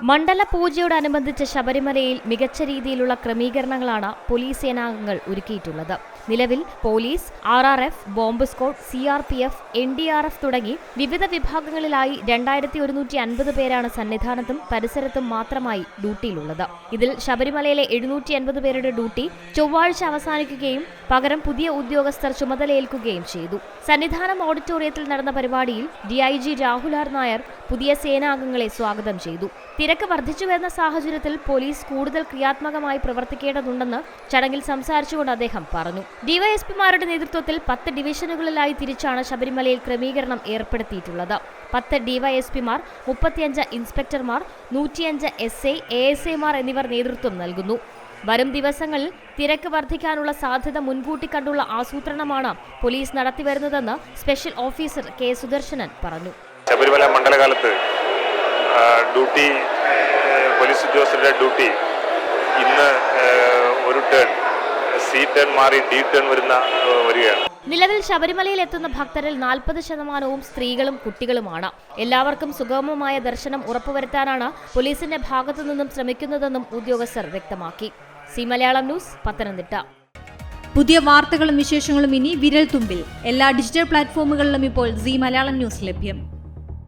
മണ്ഡല പൂജയോടനുബന്ധിച്ച് ശബരിമലയിൽ മികച്ച രീതിയിലുള്ള ക്രമീകരണങ്ങളാണ് പോലീസ് സേനാംഗങ്ങൾ ഒരുക്കിയിട്ടുള്ളത്. നിലവിൽ police R R F bomb squad C R P F N D R F തുടങ്ങി വിവിധ വിഭാഗങ്ങളിലായി രണ്ടായിരത്തി ഒരുന്നൂറ്റി അൻപത് പേരാണ് സന്നിധാനത്തും പരിസരത്തും മാത്രമായി ഡ്യൂട്ടിയിലുള്ളത്. ഇതിൽ ശബരിമലയിലെ എഴുന്നൂറ്റി അൻപത് പേരുടെ ഡ്യൂട്ടി ചൊവ്വാഴ്ച അവസാനിക്കുകയും പകരം പുതിയ ഉദ്യോഗസ്ഥർ ചുമതലയേൽക്കുകയും ചെയ്തു. സന്നിധാനം ഓഡിറ്റോറിയത്തിൽ നടന്ന പരിപാടിയിൽ D I G Rahul R Nair പുതിയ സേനാംഗങ്ങളെ സ്വാഗതം ചെയ്തു. തിരക്ക് വർദ്ധിച്ചു വരുന്ന സാഹചര്യത്തിൽ പോലീസ് കൂടുതൽ ക്രിയാത്മകമായി പ്രവർത്തിക്കേണ്ടതുണ്ടെന്ന് ചടങ്ങിൽ സംസാരിച്ചുകൊണ്ട് അദ്ദേഹം പറഞ്ഞു. ഡിവൈഎസ്പിമാരുടെ നേതൃത്വത്തിൽ പത്ത് ഡിവിഷനുകളിലായി തിരിച്ചാണ് ശബരിമലയിൽ ക്രമീകരണം ഏർപ്പെടുത്തിയിട്ടുള്ളത്. പത്ത് ഡിവൈഎസ്പിമാർ മുപ്പത്തിയഞ്ച് ഇൻസ്പെക്ടർമാർ നൂറ്റിയഞ്ച് എസ് ഐ എ എസ് ഐമാർ എന്നിവർ നേതൃത്വം നൽകുന്നു. വരും ദിവസങ്ങളിൽ തിരക്ക് വർദ്ധിക്കാനുള്ള സാധ്യത മുൻകൂട്ടി കണ്ടുള്ള ആസൂത്രണമാണ് പോലീസ് നടത്തിവരുന്നതെന്ന് സ്പെഷ്യൽ ഓഫീസർ കെ സുദർശനൻ പറഞ്ഞു. ശബരിമല മണ്ഡലകാലത്ത് ഡ്യൂട്ടി പോലീസ് ഉദ്യോഗസ്ഥരുടെ ഡ്യൂട്ടി. ഇന്ന് ഒരു ടേൺ സി ടേൺ മാറി ഡി ടേൺ വരുന്ന വരികയാണ്. നിലവിൽ ശബരിമലയിൽ എത്തുന്ന ഭക്തരിൽ നാൽപ്പത് ശതമാനവും സ്ത്രീകളും കുട്ടികളുമാണ്. എല്ലാവർക്കും സുഗമമായ ദർശനം ഉറപ്പുവരുത്താനാണ് പോലീസിന്റെ ഭാഗത്തു നിന്നും ശ്രമിക്കുന്നതെന്നും ഉദ്യോഗസ്ഥർ വ്യക്തമാക്കി. C Malayalam news Pathanamthitta. പുതിയ വാർത്തകളും വിശേഷങ്ങളും ഇനി വിരൽ തുമ്പിൽ എല്ലാ ഡിജിറ്റൽ പ്ലാറ്റ്ഫോമുകളിലും ഇപ്പോൾ സി മലയാളം ന്യൂസ് ലഭ്യം.